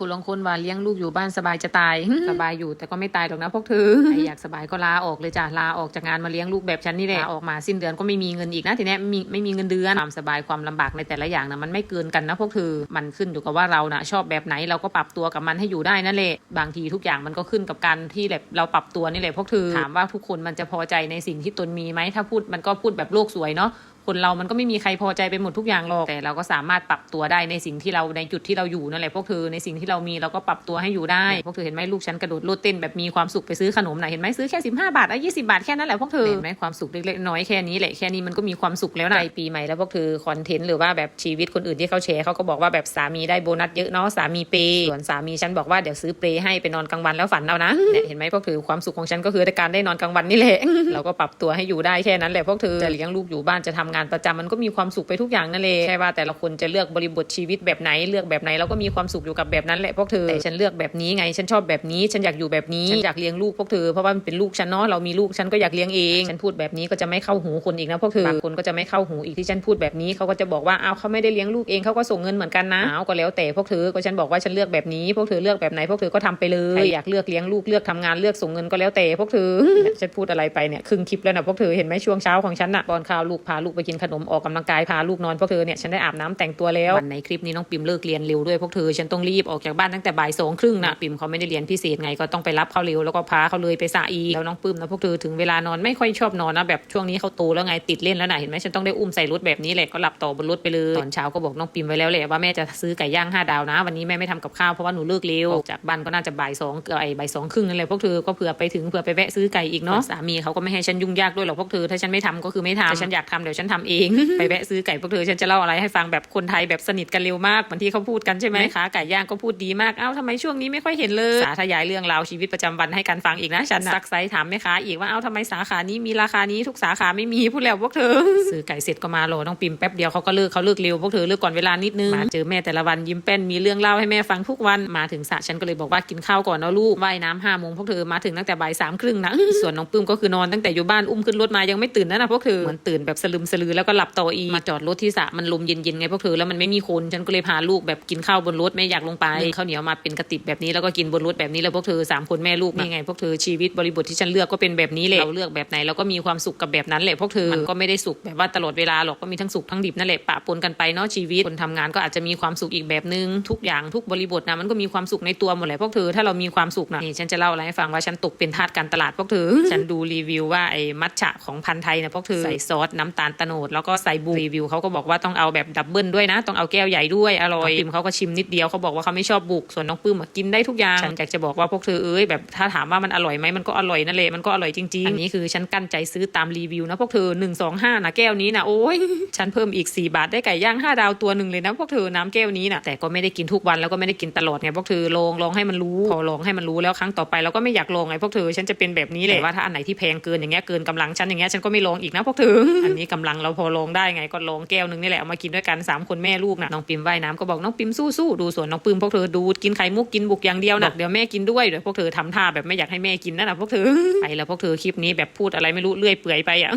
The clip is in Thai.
ผู้ลงคนว่าเลี้ยงลูกอยู่บ้านสบายจะตาย สบายอยู่แต่ก็ไม่ตายหรอกนะพวกเธอใครอยากสบายก็ลาออกเลยจ้ะลาออกจากงานมาเลี้ยงลูกแบบฉันนี่แหละลาออกมาสิ้นเดือนก็ไม่มีเงินอีกนะทีเนี้ยไม่มีไม่มีเงินเดือนความสบายความลำบากในแต่ละอย่างนะมันไม่เกินกันนะพวกเธอมันขึ้นอยู่กับว่าเรานะชอบแบบไหนเราก็ปรับตัวกับมันให้อยู่ได้นั่นแหละบางทีทุกอย่างมันก็ขึ้นกับการที่แบบเราปรับตัวนี่แหละพวกเธอถามว่าทุกคนมันจะพอใจในสิ่งที่ตนมีไหมถ้าพูดมันก็พูดแบบโลกสวยเนาะคนเรามันก็ไม่มีใครพอใจไปหมดทุกอย่างหรอกแต่เราก็สามารถปรับตัวได้ในสิ่งที่เราในจุดที่เราอยู่นั่นแหละพวกเธอในสิ่งที่เรามีเราก็ปรับตัวให้อยู่ได้พวกเธอเห็นไหมลูกฉันกระโดดโลดเต้นแบบมีความสุขไปซื้อขนมไหนะเห็นไหมซื้อแค่15บาทอะ20บาทแค่นั้นแหละพวกเธอเห็นไหมความสุขเล็กๆน้อยๆแค่นี้แหละแค่นี้มันก็มีความสุขแล้วนะใกล้ปีใหม่แล้วพวกเธอคอนเทนต์หรือว่าแบบชีวิตคนอื่นที่เขาแชร์เขาก็บอกว่าแบบสามีได้โบนัสเยอะเนาะสามีเปย์ส่วนสามีฉันบอกว่าเดี๋ยวซื้อเปย์ให้ไปนอนกลางวันแล้วฝันเอานะเนี่ยเห็นไหมพวกเธอความสุขของฉันก็คือการได้นอนกลางวันนี่แหละเราก็ปรับตัวให้อยู่ได้แค่นั้นแหละพวกเธอจะเลี้ยงลูกอยู่บ้านจะทำงานประจำมันก็มีความสุขไปทุกอย่างนั่นแหละแค่ว่าแต่ละคนจะเลือกบริบทชีวิตแบบไหนเลือกแบบไหนเราก็มีความสุขอยู่กับแบบนั้นแหละพวกเธอแต่ฉันเลือกแบบนี้ไงฉันชอบแบบนี้ฉันอยากอยู่แบบนี้ฉันอยากเลี้ยงลูกพวกเธอเพราะว่ามันเป็นลูกฉันเนาะเรามีลูกฉันก็อยากเลี้ยงเองฉันพูดแบบนี้ก็จะไม่เข้าหูคนอีกนะพวกเธอบางคนก็จะไม่เข้าหูอีกที่ฉันพูดแบบนี้เขาก็จะบอกว่าอ้าวเขาไม่ได้เลี้ยงลูกเองเขาก็ส่งเงินเหมือนกันนะอ้าวก็แล้วแต่พวกเธอก็ฉันบอกว่าฉันเลือกแบบนี้พวกเธอเลือกแบบไหนพวกเธอก็ทำไปเลยใครอยากเลือกเลี้ยงลูกเลือกทำงานเลือกส่งเงินก็แล้วแต่พวกเธอเนี่ยฉันพูดอะไรไปเนี่ยครึ่งคลิปแล้วนะพวกเธอเห็นไหมช่วงเช้าของฉันน่ะป้อนข้าวลูกพาลูกไปกินขนมออกกำลังกายพาลูกนอนพวกเธอเนี่ยฉันได้อาบน้ำแต่งตัวแล้ววันในคลิปนี้น้องปิมเลิกเรียนเร็วด้วยพวกเธอฉันต้องรีบออกจากบ้านตั้งแต่บ่ายสองครึ่งนะปิมเขาไม่ได้เรียนพิเศษไงก็ต้องไปรับเขาเร็วแล้วก็พาเขาเลยไปสระอีแล้วน้องปื้มนะพวกเธอถึงเวลานอนไม่ค่อยชอบนอนนะแบบช่วงนี้เขาโตแล้วไงติดเล่นแล้วนะเห็นไหมฉันต้องได้อุ้มใส่รถแบบนี้แหละก็หลับต่อบนรถไปเลยตอนเช้าก็บอกน้องปิมไว้แล้วแหละว่าแม่จะซื้อไก่ย่างห้าดาวนะ วันนี้แม่ไม่ทำกับข้าวเพราะว่าหนูเลิกเร็วออกจากบ้านก็น่าจะบ่ายสองเอบไอ้บ่ายสองครึ่งนั่นแหละพวกเธอก็เผื่อไปถึงเผื่อไปแวะซื้อไก่อีกเนาะสามีเขาก็ไม่ให้ฉันยุ่งยากด้วยหรอกพวกเธอถ้าฉันไม่ทำก็คือไม่ทำถ้าฉันอยากทำเดี๋ยวฉันทำเอง ไปแวะซื้อไก่พวกเธอฉันจะเล่าอะไรให้ฟังแบบคนไทยแบบสนิทกันเร็วมากเหมือนที่เขาพูดกันใช่ไหมแม่ค้าไก่ย่างก็พูดดีมากเอ้าทำไมช่วงนี้ไม่ค่อยเห็นเลยสาธยายเรื่องราวชีวิตประจำวันให้กันฟังอีกนะฉันซักไซถามแม่ค้าอีกว่าเอ้าทำไมสาขานี้มีราคานี้ทุกสาขาไม่มีพูดแล้วพวกเธอซื้อไก่เสร็จก็มารอน้องปิมแป๊บเดียวเขาก็เลิกเขาเลิกเร็วพวกเธอเลิกก่อนเวลานิดนึงมาเจอแม่แต่ละวันยิ้มแป้นมีเรื่องเล่าให้แม่ฟังทุกวันมาถึงสระฉันก็เลยบอกว่ากินข้าวก่อนนะลูกว่ายน้ำห้าโมงพวกเธอมาถึงตั้งแต่บ่ายสามครึ่งนะส่วนน้องปื้มก็คือนอนตั้งแต่อยู่บ้านอุ้มขึ้นรถมายังไม่ตื่นนะนะพวกเธอเหมือนตื่นแบบสลึมสลือแล้วก็หลับต่ออีกมาจอดรถที่สระมันลมเย็นๆไงพวกเธอแล้วมันไม่มีคนฉันก็เลยพาลูกแบบกินข้าวบนรถไม่อยากลงไปนึ่งข้าวเหนียวมาเป็นกระติบแบบนี้แล้วก็กินบนรถแบบนี้แล้วพวกเธอสามคนแม่ลูกนี่ไงพวกเธอชีวิตบริบทที่ฉันเลือกก็เป็นแบบนี้แหละเราเลือกแบบไหนเราก็มีความสุขกับแบบนั้นแหละพวกเธอมันก็ไม่ได้สุขแบบว่าตลอดเวลาหรอกก็มีทั้งสุขทั้งดิบนั่นแหละปะปนกันไปเนาะชีวิตคนทำงานก็อาจจะมีความสุขอีกแบบนึงทุกอย่างทุกบริบทนะมันก็มีความสุขในตัวหมดแหละพวกเธอถ้าเรามีความสุขนะนี่ฉันจะเล่าอะไรให้ฟังว่าฉันตกเป็นทาสการตลาดพวกเธอฉันดูรีวิวว่าไอ้มัทฉะของพันธุ์ไทยนะพวกเธอใส่ซอสน้ำตาลตะโนดแล้วก็ใส่บูรีวิวเขาก็บอกว่าต้องเอาแบบดับเบิลด้วยนะ ต้องเอาแก้วใหญ่ด้วยอร่อยปิมเขาก็ชิมนิดเดียวเขาบอกว่าเขาไม่ชอบบุกส่วนน้องปื้มกินได้ทุกอย่างฉันอยากจะบอกว่าพวกเธอเอ้ยแบบถ้าถามว่ามันอร่อยไหมมันก็อร่อยนั่นแหละมันก็อร่อยจริงๆอันนี้คือฉันกั้นใจซื้อตามรีวิวนะพวกเธอหนึ่งสองห้านะแก้วนี้นะโอ้ยฉันเพิ่มอีกสี่บาทได้ไก่ย่างห้าดาวตัวหนึ่งเลยนะพวกเธอน้ำแก้วนี้นะแต่ก็ไม่ได้กินทุกวันแล้วก็ไม่ได้กินตลอดไงพวกเธอลองลองให้มันรู้พอลองให้มันรู้แล้วครั้งต่อไปเราก็ไม่อยากลองไงพวกเธอฉันจะเป็นแบบนี้แหละว่าถ้าอันไหนที่แพงเกินอย่างเงี้ยเกินกำลังฉันอย่างเงี้ยฉันก็ไม่ลองอีกนะพวกเธออันนี้กำลังเราพอลองได้ไงก็ลองแก้วหนึงนี่แหละเอามากินด้วยกันสามคนแม่ลูกนะน้องปิมว่ายน้ำก็บอกน้องปิมสู้ๆดูส่วนน้องปิมพวกเธอดูดกินไข่มุกกินบุกอย่างเดียวนะเดี๋ยวแม่กินด้วยเดี๋ยวพวกเธอทำท่าแบบไม่อยากให้แม่กินนั่นนะพวกเธอไปแล้วพวกเธอคลิปนี้แบบพูดอะไรไม่รู้เลื่อยเปื่อยไปอะ